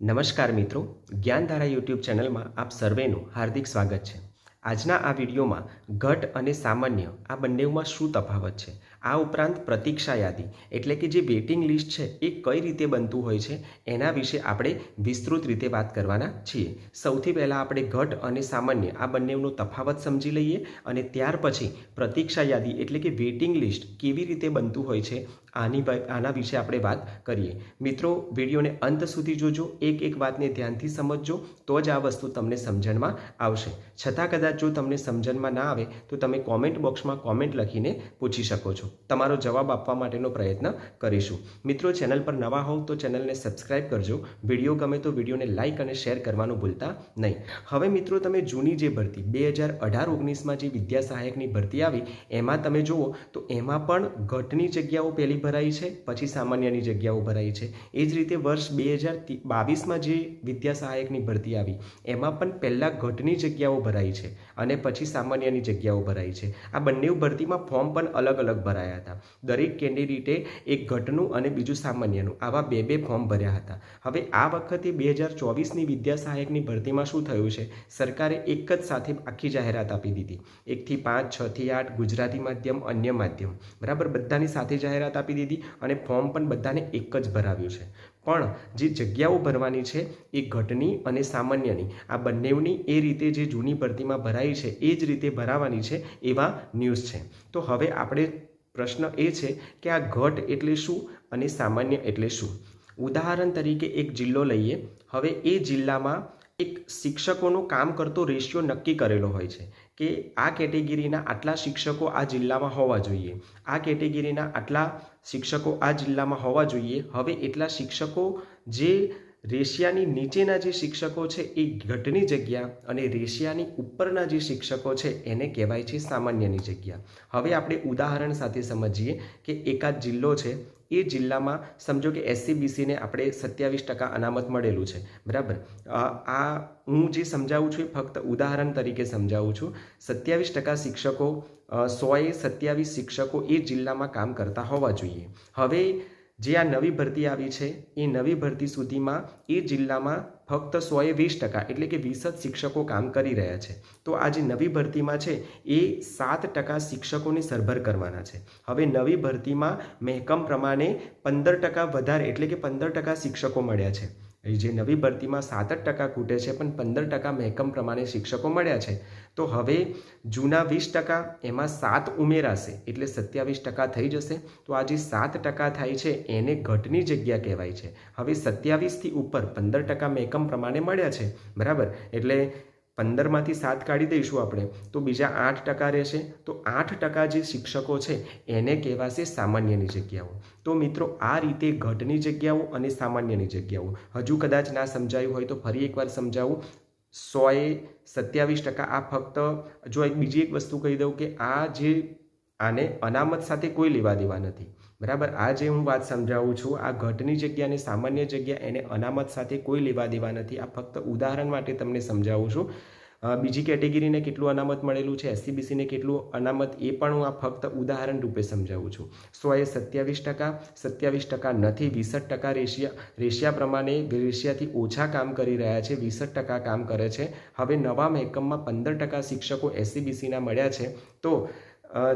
નમસ્કાર મિત્રો, જ્ઞાનધારા યુટ્યુબ ચેનલમાં આપ સર્વેનું હાર્દિક સ્વાગત છે. આજના આ વિડીયોમાં ઘટ અને સામાન્ય આ બંનેમાં શું તફાવત છે? આ ઉપરાંત પ્રતીક્ષા યાદી, એટલે કે જે વેઇટિંગ લિસ્ટ છે, એ કઈ રીતે બનતું હોય છે? એના વિશે આપણે વિસ્તૃત રીતે વાત કરવાના છીએ. સૌથી પહેલાં આપણે ઘટ અને સામાન્ય આ બંનેનો તફાવત સમજી લઈએ અને ત્યાર પછી પ્રતીક્ષા યાદી, એટલે કે વેઇટિંગ લિસ્ટ, કેવી રીતે બનતું હોય છે? આની આના વિશે આપણે વાત કરીએ. મિત્રો, વિડીયોને અંત સુધી જોજો, એક એક વાતને ધ્યાનથી સમજજો, તો જ આ વસ્તુ તમને સમજણમાં આવશે. છતાં કદાચ જો તમને સમજણમાં ના આવે, તો તમે કોમેન્ટ બોક્સમાં કોમેન્ટ લખીને પૂછી શકો છો. તમારો જવાબ આપવા માટેનો પ્રયત્ન કરીશું. મિત્રો, ચેનલ પર નવા હોવ તો ચેનલને સબસ્ક્રાઇબ કરજો. વીડિયો ગમે તો વિડીયોને લાઇક અને શેર કરવાનું ભૂલતા નહીં. હવે મિત્રો, તમે જૂની જે ભરતી, બે હજાર અઢાર ઓગણીસમાં જે વિદ્યા સહાયકની ભરતી આવી, એમાં તમે જુઓ તો એમાં પણ ઘટની જગ્યાઓ પહેલી ભરાઈ છે, પછી સામાન્યની જગ્યાઓ ભરાઈ છે. એ જ રીતે વર્ષ બે હજાર બાવીસમાં જે વિદ્યા સહાયકની ભરતી આવી, એમાં પણ પહેલાં ઘટની જગ્યાઓ ભરાઈ છે અને પછી સામાન્યની જગ્યાઓ ભરાઈ છે. આ બંને ભરતીમાં ફોર્મ પણ અલગ અલગ ભરાયા હતા. દરેક કેન્ડિડેટે એક ઘટનું અને બીજું સામાન્યનું, આવા બે બે ફોર્મ ભર્યા હતા. હવે આ વખતે બે હજાર ચોવીસની વિદ્યા સહાયકની ભરતીમાં શું થયું છે? સરકારે એક જ સાથે આખી જાહેરાત આપી દીધી. એકથી પાંચ, છથી આઠ ગુજરાતી માધ્યમ, અન્ય માધ્યમ. બરાબર? બધાની સાથે જાહેરાત આપી દીધી અને ફોર્મ પણ બધાને એક જ ભરાવ્યું છે. પણ જે જગ્યાઓ ભરવાની છે એ ઘટની અને સામાન્યની. આ બંનેની એ રીતે જે જૂની ભરતીમાં ભરાઈ છે એ જ રીતે ભરાવાની છે એવા ન્યૂઝ છે. તો હવે આપણે પ્રશ્ન એ છે કે આ ઘટ એટલે શું અને સામાન્ય એટલે શું? ઉદાહરણ તરીકે એક જિલ્લો લઈએ. હવે એ જિલ્લામાં એક શિક્ષકોનું કામ કરતો રેશિયો નક્કી કરેલો હોય છે કે આ કેટેગરીના આટલા શિક્ષકો આ જિલ્લામાં હોવા જોઈએ. આ કેટેગરીના આટલા શિક્ષકો આ જિલ્લામાં હોવા જોઈએ. હવે એટલા શિક્ષકો જે રેશિયાની નીચેના જે શિક્ષકો છે એ ઘટની જગ્યા અને રેશિયાની ઉપરના જે શિક્ષકો છે એને કહેવાય છે સામાન્યની જગ્યા. હવે આપણે ઉદાહરણ સાથે સમજીએ કે એકાદ જિલ્લો છે એ જિલ્લામાં સમજો કે એસસીબીસીને આપણે સત્યાવીસ ટકા અનામત મળેલું છે. બરાબર? આ હું જે સમજાવું છું એ ફક્ત ઉદાહરણ તરીકે સમજાવું છું. સત્યાવીસ ટકા શિક્ષકો સોએ સત્યાવીસ શિક્ષકો એ જિલ્લામાં કામ કરતા હોવા જોઈએ. હવે જે આ નવી ભરતી આવી છે, એ નવી ભરતી સુધીમાં એ જિલ્લામાં ફક્ત સોએ વીસ ટકા એટલે કે વીસ જ શિક્ષકો કામ કરી રહ્યા છે. તો આ જે નવી ભરતીમાં છે, એ સાત ટકા શિક્ષકોને સરભર કરવાના છે. હવે નવી ભરતીમાં મહેકમ પ્રમાણે પંદર ટકા વધારે એટલે કે પંદર ટકા શિક્ષકો મળ્યા છે. જે નવી ભરતીમાં સાત જ ટકા ખૂટે છે, પણ પંદર ટકા મહેકમ પ્રમાણે શિક્ષકો મળ્યા છે. તો હવે જૂના વીસ ટકા એમાં સાત ઉમેરાશે, એટલે સત્યાવીસ ટકા થઈ જશે. તો આ જે સાત ટકા થાય છે, એને ઘટની જગ્યા કહેવાય છે. હવે સત્યાવીસથી ઉપર પંદર ટકા મેકમ પ્રમાણે મળ્યા છે, બરાબર? એટલે પંદરમાંથી સાત કાઢી દઈશું આપણે, તો બીજા આઠ ટકા રહેશે. તો આઠ ટકા જે શિક્ષકો છે, એને કહેવાશે સામાન્યની જગ્યાઓ. તો મિત્રો, આ રીતે ઘટની જગ્યાઓ અને સામાન્યની જગ્યાઓ. હજુ કદાચ ના સમજાયું હોય તો ફરી એકવાર સમજાવું. સોએ સત્યાવીસ ટકા આ ફક્ત, જો એક બીજી એક વસ્તુ કહી દઉં કે આ જે આને અનામત સાથે કોઈ લેવા દેવા નથી. બરાબર? આ જે હું વાત સમજાવું છું, આ ઘટની જગ્યાને સામાન્ય જગ્યા એને અનામત સાથે કોઈ લેવા દેવા નથી. આ ફક્ત ઉદાહરણ માટે તમને સમજાવું છું. બીજી કેટેગરીને કેટલું અનામત મળેલું છે? એસસીબીસીને કેટલું અનામત? એ પણ હું આ ફક્ત ઉદાહરણ રૂપે સમજાવું છું. સો એ સત્યાવીસ ટકા સત્યાવીસ ટકા નથી, વીસઠ ટકા રેશિયા રેશિયા પ્રમાણે રેશિયાથી ઓછા કામ કરી રહ્યા છે, વીસઠ ટકા કામ કરે છે. હવે નવા મહેકમમાં પંદર ટકા શિક્ષકો એસસીબીસીના મળ્યા છે. તો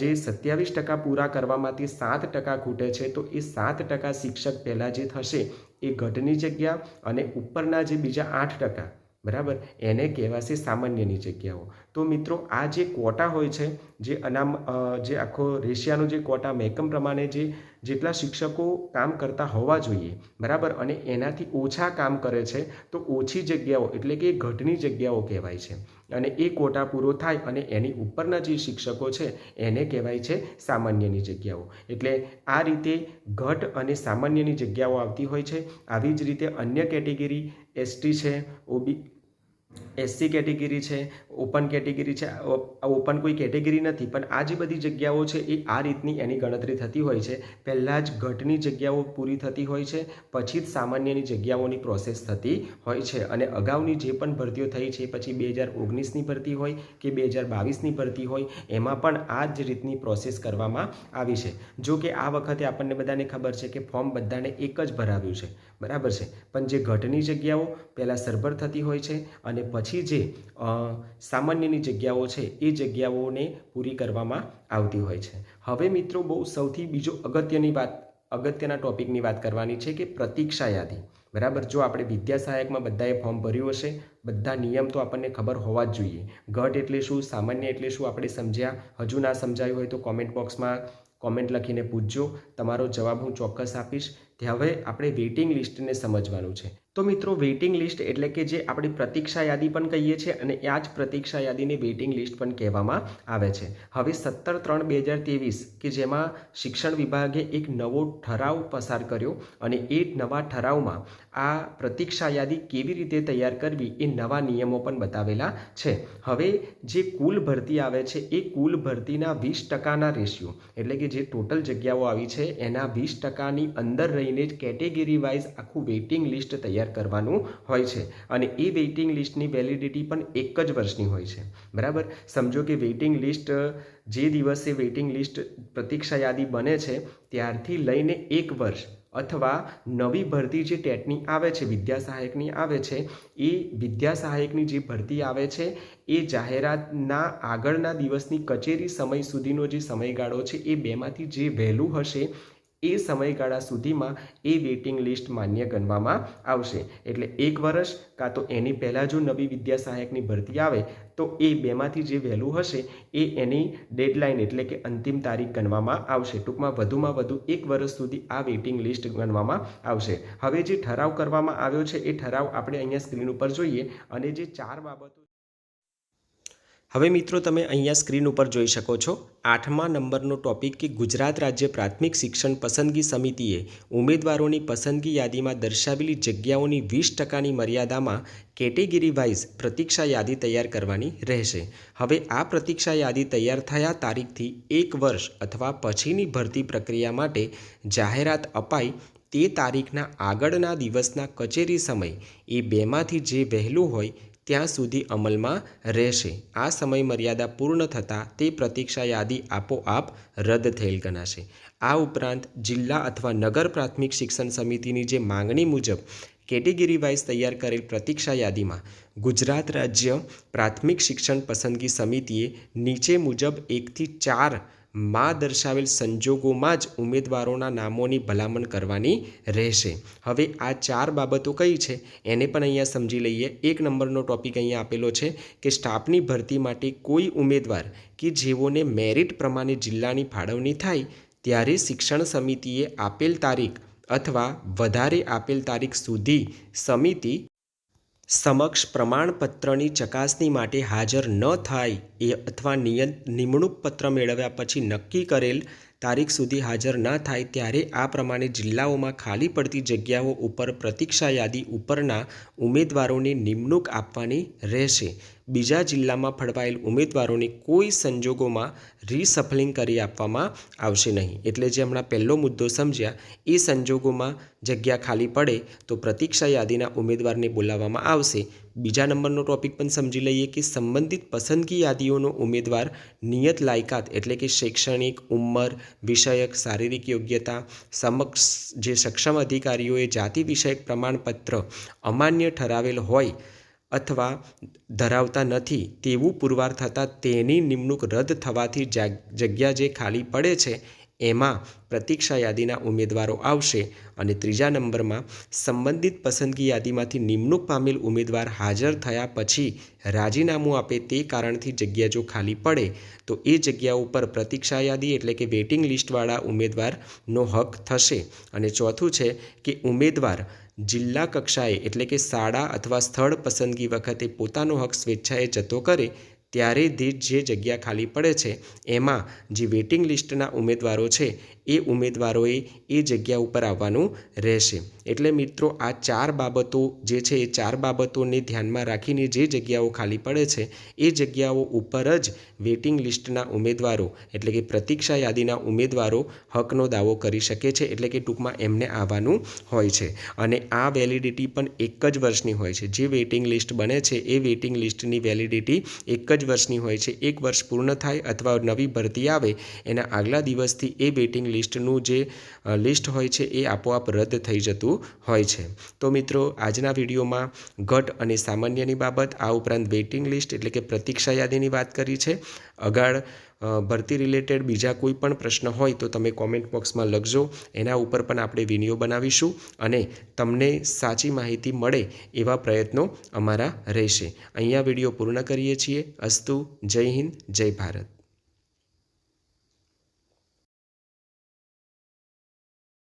જે સત્યાવીસ ટકા પૂરા કરવામાંથી સાત ટકા ખૂટે છે, તો એ સાત ટકા શિક્ષક પહેલાં જે થશે એ ઘટની જગ્યા અને ઉપરના જે બીજા આઠ ટકા બરાબર? એને કહેવાશે સામાન્યની જગ્યાઓ. તો મિત્રો, આ જે કોટા હોય છે, જે અનામ જે આખો રેશિયાનો જે કોટા મેકમ પ્રમાણે જે જેટલા શિક્ષકો કામ કરતા હોવા જોઈએ, બરાબર? અને એનાથી ઓછા કામ કરે છે, તો ઓછી જગ્યાઓ, એટલે કે ઘટની જગ્યાઓ કહેવાય છે. અને એ કોટા પૂરો થાય અને એની ઉપરના જે શિક્ષકો છે, એને કહેવાય છે સામાન્યની જગ્યાઓ. એટલે આ રીતે ઘટ અને સામાન્યની જગ્યાઓ આવતી હોય છે. આવી જ રીતે અન્ય કેટેગરી એસટી છે, ઓબી એસસી કેટેગરી છે ઓપન કેટેગરી છે ઓપન કોઈ કેટેગરી નથી, પણ આ જે બધી જગ્યાઓ છે એ આ રીતની એની ગણતરી થતી હોય છે. પહેલાં જ ઘટની જગ્યાઓ પૂરી થતી હોય છે, પછી જ સામાન્યની જગ્યાઓની પ્રોસેસ થતી હોય છે અને અગાઉની જે પણ ભરતીઓ થઈ છે, પછી બે હજાર ઓગણીસની ભરતી હોય કે બે હજાર બાવીસની ભરતી હોય, એમાં પણ આ જ રીતની પ્રોસેસ કરવામાં આવી છે. જો કે આ વખતે આપણને બધાને ખબર છે કે ફોર્મ બધાને એક જ ભરાવ્યું છે. બરાબર છે? પણ જે ઘટની જગ્યાઓ, પહેલાં સરભર થતી હોય છે અને પછી જે સામાન્યની જગ્યાઓ છે, એ જગ્યાઓને પૂરી કરવામાં આવતી હોય છે. હવે મિત્રો બહુ સૌથી બીજો અગત્યની વાત, અગત્યના ટોપિકની વાત કરવાની છે કે પ્રતીક્ષા યાદી. બરાબર? જો આપણે વિદ્યા સહાયકમાં બધાએ ફોર્મ ભર્યું હશે, બધા નિયમ તો આપણને ખબર હોવા જ જોઈએ. ઘટ એટલે શું, સામાન્ય એટલે શું આપણે સમજ્યા? હજુ ના સમજાયું હોય તો કોમેન્ટ બોક્સમાં કોમેન્ટ લખીને પૂછજો. તમારો જવાબ હું ચોક્કસ આપીશ. હવે આપણે વેઇટિંગ લિસ્ટને સમજવાનું છે. તો મિત્રો વેઇટિંગ લિસ્ટ એટલે કે જે આપણે પ્રતીક્ષા યાદી પણ કહીએ છીએ અને આ જ પ્રતીક્ષા યાદીને વેઇટિંગ લિસ્ટ પણ કહેવામાં આવે છે. હવે સત્તર ત્રણ બે હજાર ત્રેવીસ, કે જેમાં શિક્ષણ વિભાગે એક નવો ઠરાવ પસાર કર્યો અને એ નવા ઠરાવમાં આ પ્રતીક્ષા યાદી કેવી રીતે તૈયાર કરવી એ નવા નિયમો પણ બતાવેલા છે. હવે જે કુલ ભરતી આવે છે, એ કુલ ભરતીના વીસ ટકાના રેશિયો, એટલે કે જે ટોટલ જગ્યાઓ આવી છે, એના વીસ ટકાની અંદર રહીને જ કેટેગરી વાઇઝ આખું વેઇટિંગ લિસ્ટ તૈયાર કરવાનું હોય છે. અને એ વેઇટિંગ લિસ્ટની વેલિડિટી પણ એક જ વર્ષની હોય છે. બરાબર? સમજો કે વેઇટિંગ લિસ્ટ જે દિવસે વેઇટિંગ લિસ્ટ પ્રતીક્ષા યાદી બને છે, ત્યારથી લઈને એક વર્ષ અથવા નવી ભરતી જે ટેટની આવે છે, વિદ્યા સહાયકની આવે છે, એ વિદ્યા સહાયકની જે ભરતી આવે છે, એ જાહેરાતના આગળના દિવસની કચેરી સમય સુધીનો જે સમયગાળો છે, એ બેમાંથી જે વહેલું હશે એ સમયગાળા સુધીમાં એ વેઇટિંગ લિસ્ટ માન્ય ગણવામાં આવશે. એટલે એક વર્ષ કાં તો એની પહેલાં જો નવી વિદ્યા સહાયકની ભરતી આવે, તો એ બેમાંથી જે વહેલું હશે, એ એની ડેડલાઇન એટલે કે અંતિમ તારીખ ગણવામાં આવશે. ટૂંકમાં વધુમાં વધુ એક વર્ષ સુધી આ વેઇટિંગ લિસ્ટ ગણવામાં આવશે. હવે જે ઠરાવ કરવામાં આવ્યો છે, એ ઠરાવ આપણે અહીંયા સ્ક્રીન ઉપર જોઈએ અને જે ચાર બાબતો હવે મિત્રો તમે અહીંયા સ્ક્રીન ઉપર જોઈ શકો છો, આઠમા નંબરનો ટોપિક કે ગુજરાત રાજ્ય પ્રાથમિક શિક્ષણ પસંદગી સમિતિએ ઉમેદવારોની પસંદગી યાદીમાં દર્શાવેલી જગ્યાઓની વીસ ટકાની મર્યાદામાં કેટેગરી વાઇઝ પ્રતીક્ષા યાદી તૈયાર કરવાની રહેશે. હવે આ પ્રતીક્ષા યાદી તૈયાર થયા તારીખથી એક વર્ષ અથવા પછીની ભરતી પ્રક્રિયા માટે જાહેરાત અપાઈ તે તારીખના આગળના દિવસના કચેરી સમય એ બેમાંથી જે વહેલું હોય ત્યાં સુધી અમલમાં રહેશે. આ સમય મર્યાદા પૂર્ણ થતાં તે પ્રતીક્ષા યાદી આપોઆપ રદ થયેલ ગણાશે. આ ઉપરાંત જિલ્લા અથવા નગર પ્રાથમિક શિક્ષણ સમિતિની જે માંગણી મુજબ કેટેગરી વાઇઝ તૈયાર કરેલ પ્રતીક્ષા યાદીમાં ગુજરાત રાજ્ય પ્રાથમિક શિક્ષણ પસંદગી સમિતિએ નીચે મુજબ એકથી ચાર માં દર્શાવેલ સંજોગોમાં જ ઉમેદવારોના નામોની ભલામણ કરવાની રહેશે. હવે આ ચાર બાબતો કઈ છે? એને પણ અહીંયા સમજી લઈએ. એક નંબરનો ટોપિક અહીંયા આપેલો છે કે સ્ટાફની ભરતી માટે કોઈ ઉમેદવાર કે જેઓને મેરિટ પ્રમાણે જિલ્લાની ફાળવણી થાય ત્યારે શિક્ષણ સમિતિએ આપેલ તારીખ અથવા વધારે આપેલ તારીખ સુધી સમિતિ સમક્ષ પ્રમાણપત્રની ચકાસણી માટે હાજર ન થાય એ અથવા નિમણૂક પત્ર મેળવ્યા પછી નક્કી કરેલ તારીખ સુધી હાજર ન થાય ત્યારે આ પ્રમાણે જિલ્લાઓમાં ખાલી પડતી જગ્યાઓ ઉપર પ્રતીક્ષા યાદી ઉપરના ઉમેદવારોને નિમણૂક આપવાની રહેશે. બીજા જિલ્લામાં ફળવાયેલ ઉમેદવારોને કોઈ સંજોગોમાં રિસફલિંગ કરી આપવામાં આવશે નહીં. એટલે જે હમણાં પહેલો મુદ્દો સમજ્યા, એ સંજોગોમાં જગ્યા ખાલી પડે તો પ્રતીક્ષા યાદીના ઉમેદવારને બોલાવવામાં આવશે. બીજા નંબરનો ટોપિક પણ સમજી લઈએ કે સંબંધિત પસંદગી યાદીઓનો ઉમેદવાર નિયત લાયકાત એટલે કે શૈક્ષણિક ઉંમર, વિષયક શારીરિક યોગ્યતા, સમક્ષ જે સક્ષમ અધિકારીઓએ જાતિ વિષયક પ્રમાણપત્ર અમાન્ય ઠરાવેલ હોય અથવા ધરાવતા નથી તેવું પુરવાર થતાં તેની નિમણૂક રદ થવાથી જગ્યા જે ખાલી પડે છે, એમાં પ્રતીક્ષા યાદીના ઉમેદવારો આવશે અને ત્રીજા નંબરમાં સંબંધિત પસંદગી યાદીમાંથી નિમણૂક પામેલ ઉમેદવાર હાજર થયા પછી રાજીનામું આપે તે કારણથી જગ્યા જો ખાલી પડે, તો એ જગ્યા ઉપર પ્રતીક્ષા યાદી એટલે કે વેઇટિંગ લિસ્ટવાળા ઉમેદવારનો હક થશે. અને ચોથું છે કે ઉમેદવાર જિલ્લા કક્ષાએ એટલે કે શાળા અથવા સ્થળ પસંદગી વખતે પોતાનો હક સ્વેચ્છાએ જતો કરે ત્યારે જે જગ્યા ખાલી પડે છે, એમાં જે વેઇટિંગ લિસ્ટના ઉમેદવારો છે એ ઉમેદવારોએ એ જગ્યા ઉપર આવવાનું રહેશે. એટલે મિત્રો, આ ચાર બાબતો જે છે, એ ચાર બાબતોને ધ્યાનમાં રાખીને જે જગ્યાઓ ખાલી પડે છે, એ જગ્યાઓ ઉપર જ વેઇટિંગ લિસ્ટના ઉમેદવારો, એટલે કે પ્રતીક્ષા યાદીના ઉમેદવારો હકનો દાવો કરી શકે છે, એટલે કે ટૂંકમાં એમને આવવાનું હોય છે. અને આ વેલિડિટી પણ એક જ વર્ષની હોય છે. જે વેઇટિંગ લિસ્ટ બને છે, એ વેઇટિંગ લિસ્ટની વેલિડિટી એક જ વર્ષની હોય છે. એક વર્ષ પૂર્ણ થાય અથવા નવી ભરતી આવે, એના આગલા દિવસથી એ વેઇટિંગ લિસ્ટનું જે લિસ્ટ હોય છે એ આપોઆપ રદ થઈ જતું હોય છે. તો મિત્રો, આજના વિડીયોમાં ઘટ અને સામાન્યની બાબત, આ ઉપરાંત વેઇટિંગ લિસ્ટ એટલે કે પ્રતીક્ષા યાદીની વાત કરી છે. અગાળ ભરતી રિલેટેડ બીજા કોઈ પણ પ્રશ્ન હોય તો તમે કોમેન્ટ બોક્સમાં લખજો. એના ઉપર પણ આપણે વીડિયો બનાવીશું અને તમને સાચી માહિતી મળે એવા પ્રયત્નો અમારા રહેશે. અહીંયા વીડિયો પૂર્ણ કરીએ છીએ. અસ્તુ, જય હિન્દ, જય ભારત.